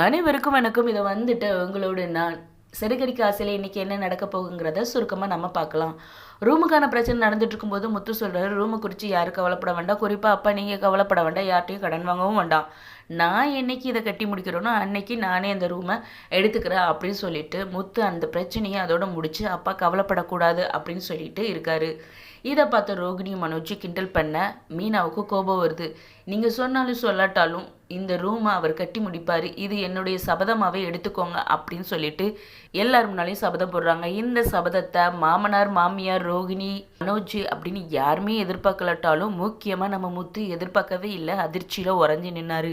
அனைவருக்கும் வணக்கம். இதை வந்துட்டு உங்களோட நான். சிறுகடிக்க ஆசையில் இன்றைக்கி என்ன நடக்க போகுங்கிறத சுருக்கமாக நம்ம பார்க்கலாம். ரூமுக்கான பிரச்சனை நடந்துட்டு இருக்கும்போது முத்து சொல்கிறாரு ரூமை குறித்து யாரும் கவலைப்பட வேண்டாம். குறிப்பாக அப்பா நீங்கள் கவலைப்பட வேண்டாம். யார்ட்டையும் கடன் வாங்கவும் வேண்டாம். நான் என்னைக்கு இதை கட்டி முடிக்கிறேனோ அன்னைக்கு நானே அந்த ரூமை எடுத்துக்கிறேன் அப்படின்னு சொல்லிட்டு முத்து அந்த பிரச்சனையை அதோட முடிச்சு அப்பா கவலைப்படக்கூடாது அப்படின்னு சொல்லிட்டு இருக்காரு. இதை பார்த்த ரோகிணி மனோஜ் கிண்டல் பண்ண மீனாவுக்கு கோபம் வருது. நீங்கள் சொன்னாலும் சொல்லாட்டாலும் இந்த ரூமை அவர் கட்டி முடிப்பார். இது என்னுடைய சபதமாகவே எடுத்துக்கோங்க அப்படின்னு சொல்லிட்டு எல்லார் முன்னாலையும் சபதம் போடுறாங்க. இந்த சபதத்தை மாமனார் மாமியார் ரோகிணி மனோஜ் அப்படின்னு யாருமே எதிர்பார்க்கலட்டாலும் முக்கியமாக நம்ம முத்து எதிர்பார்க்கவே இல்லை. அதிர்ச்சியில் உறைஞ்சி நின்னாரு.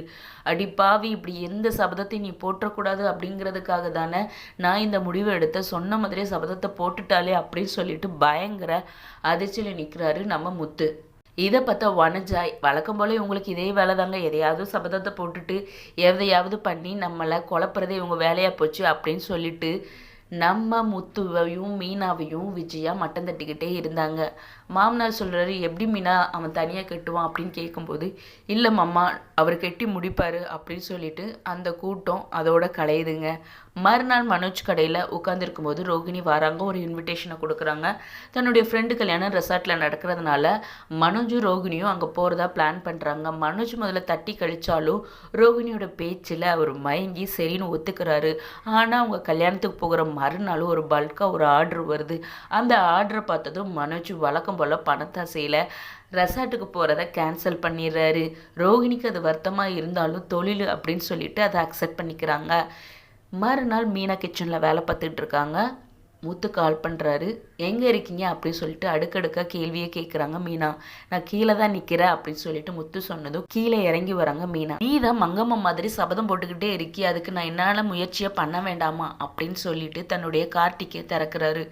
அடி பாவி இப்படி எந்த சபதத்தை நீ போற்றக்கூடாது அப்படிங்கிறதுக்காக தானே நான் இந்த முடிவை எடுத்த சொன்ன மாதிரியே சபதத்தை போட்டுட்டாலே அப்படின்னு சொல்லிட்டு பயங்கர அதிர்ச்சியில் நிற்கிறாரு நம்ம முத்து. இதை பார்த்தா வனஜாய் வழக்கம் போல இவங்களுக்கு இதே வேலை தாங்க. எதையாவது சபதத்தை போட்டுட்டு எதையாவது பண்ணி நம்மளை குழப்புறதே இவங்க வேலையாக போச்சு அப்படின்னு சொல்லிட்டு நம்ம முத்துவையும் மீனாவையும் விஜயா மட்டம் தட்டிக்கிட்டே இருந்தாங்க. மாமனார் சொல்கிறாரு எப்படி மீனா? அவன் தனியாக கட்டுவான்? அப்படின்னு கேட்கும்போது இல்லை மாமா அவர் கட்டி முடிப்பார் அப்படின்னு சொல்லிட்டு அந்த கூட்டம் அதோட கலையுதுங்க. மறுநாள் மனோஜ் கடையில் உட்காந்துருக்கும் போது ரோகிணி வராங்க ஒரு இன்விடேஷனை கொடுக்குறாங்க. தன்னுடைய ஃப்ரெண்டு கல்யாணம் ரெசார்ட்டில் நடக்கிறதுனால மனோஜும் ரோகிணியும் அங்கே போகிறதா பிளான் பண்ணுறாங்க மனோஜ் முதல்ல தட்டி கழிச்சாலும் ரோகிணியோட பேச்சில் அவர் மயங்கி சரின்னு ஒத்துக்கிறாரு. ஆனால் அவங்க கல்யாணத்துக்கு போகிற மறுநாள் ஒரு பல்காக ஒரு ஆர்டர் வருது. அந்த ஆர்டரை பார்த்ததும் மனோஜ் வழக்கம் போல் பணத்தாசையில் ரெசார்ட்டுக்கு போகிறத கேன்சல் பண்ணிடுறாரு. ரோஹிணிக்கு அது வருத்தமாக இருந்தாலும் தொழில் அப்படின்னு சொல்லிட்டு அதை அக்செப்ட் பண்ணிக்கிறாங்க. மறுநாள் மீனா கிச்சனில் வேலை பார்த்துட்டு இருக்காங்க. முத்து கால் பண்ணுறாரு எங்கே இருக்கீங்க? அப்படின்னு சொல்லிட்டு அடுக்கடுக்காக கேள்வியே கேட்குறாங்க மீனா. நான் கீழே தான் நிற்கிறேன் அப்படின்னு சொல்லிட்டு முத்து சொன்னதும் கீழே இறங்கி வராங்க மீனா. நீ தான் மங்கம்மா மாதிரி சபதம் போட்டுக்கிட்டே இருக்கி அதுக்கு நான் என்னால் முயற்சியாக பண்ண வேண்டாமா? அப்படின்னு சொல்லிட்டு தன்னுடைய கார்த்திக்கை திறக்கிறாரு.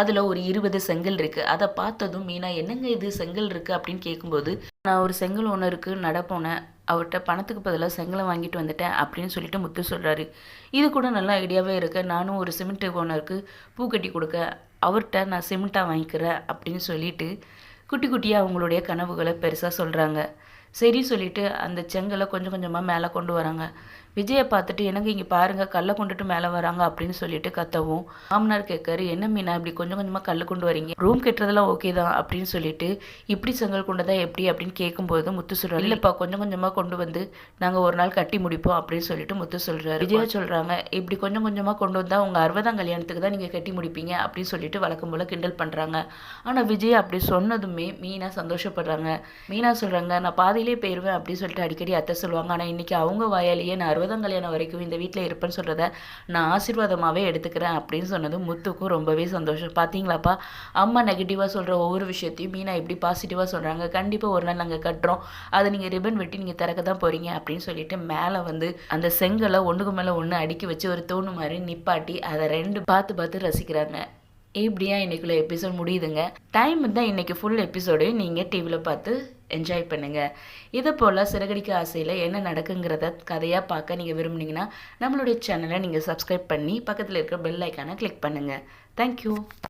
அதில் ஒரு இருபது செங்கல் இருக்குது அதை பார்த்ததும் மீனா என்னங்க இது செங்கல் இருக்குது அப்படின்னு கேட்கும்போது நான் ஒரு செங்கல் ஒன்று இருக்குது நடப்போனேன் அவர்கிட்ட பணத்துக்கு பதிலாக செங்கலை வாங்கிட்டு வந்துட்டேன் அப்படின்னு சொல்லிட்டு முத்து சொல்கிறாரு இது கூட நல்ல ஐடியாவே இருக்குது நானும் ஒரு சிமெண்ட் ஓனருக்கு பூ கட்டி கொடுக்க. அவர்கிட்ட நான் சிமெண்ட்டாக வாங்கிக்கிறேன் அப்படின்னு சொல்லிட்டு குட்டி குட்டியாக அவங்களுடைய கனவுகளை பெருசாக சொல்கிறாங்க சரி சொல்லிட்டு அந்த செங்கலை கொஞ்சம் கொஞ்சமாக மேலே கொண்டு வராங்க. விஜயை பார்த்துட்டு எனக்கு இங்கே பாருங்கள் கல்லை கொண்டுட்டு மேலே வராங்க அப்படின்னு சொல்லிட்டு கத்தவும் மாமனார் கேட்காரு என்ன மீனா இப்படி கொஞ்சம் கொஞ்சமாக கல் கொண்டு வரீங்க? ரூம் கட்டுறதெல்லாம் ஓகே தான் அப்படின்னு சொல்லிட்டு இப்படி செங்கல் கொண்டதா எப்படி? அப்படின்னு கேட்கும்போது முத்து சொல்கிறாரு இல்லைப்பா கொஞ்சம் கொஞ்சமாக கொண்டு வந்து நாங்கள் ஒரு நாள் கட்டி முடிப்போம் அப்படின்னு சொல்லிட்டு முத்து சொல்கிறாரு விஜயா சொல்கிறாங்க இப்படி கொஞ்சம் கொஞ்சமாக கொண்டு வந்தால் உங்கள் அறுபதாம் கல்யாணத்துக்கு தான் நீங்கள் கட்டி முடிப்பீங்க அப்படின்னு சொல்லிட்டு வழக்கம் போல் கிண்டல் பண்ணுறாங்க ஆனால் விஜய் அப்படி சொன்னதுமே மீனா சந்தோஷப்படுறாங்க. மீனா சொல்கிறாங்க நான் வாயிலே போயிடுவேன் அப்படின்னு சொல்லிட்டு அடிக்கடி அத்தை சொல்லுவாங்க. ஆனால் இன்றைக்கி அவங்க வாயாலேயே நான் அறுபதாம் கல்யாணம் வரைக்கும் இந்த வீட்டில் இருப்பேன்னு சொல்கிறத நான் ஆசீர்வாதமாகவே எடுத்துக்கிறேன் அப்படின்னு சொன்னது முத்துக்கும் ரொம்பவே சந்தோஷம். பார்த்தீங்களாப்பா அம்மா நெகட்டிவாக சொல்கிற ஒவ்வொரு விஷயத்தையும் மீனா எப்படி பாசிட்டிவாக சொல்கிறாங்க கண்டிப்பாக ஒரு நாள் நாங்கள் கட்டுறோம். அதை நீங்கள் ரிப்பன் வெட்டி நீங்கள் திறக்க தான் போகிறீங்க அப்படின்னு சொல்லிட்டு மேலே வந்து அந்த செங்கலை ஒன்றுக்கு மேலே ஒன்று அடுக்கி வச்சு ஒரு தோணு மாதிரி நிப்பாட்டி அதை ரெண்டு பார்த்து பார்த்து ரசிக்கிறாங்க. இப்படியா இன்றைக்குள்ள எபிசோட் முடியுதுங்க. டைம் தான் இன்றைக்கி ஃபுல் எபிசோடு நீங்கள் டிவியில் பார்த்து என்ஜாய் பண்ணுங்கள் இதை போல் சிறகடிக்க ஆசையில் என்ன நடக்குங்கிறத கதையாக பார்க்க நீங்கள் விரும்புனீங்கன்னா நம்மளுடைய சேனலை நீங்கள் சப்ஸ்கிரைப் பண்ணி பக்கத்தில் இருக்கிற பெல் ஐக்கானை கிளிக் பண்ணுங்கள் தேங்க்யூ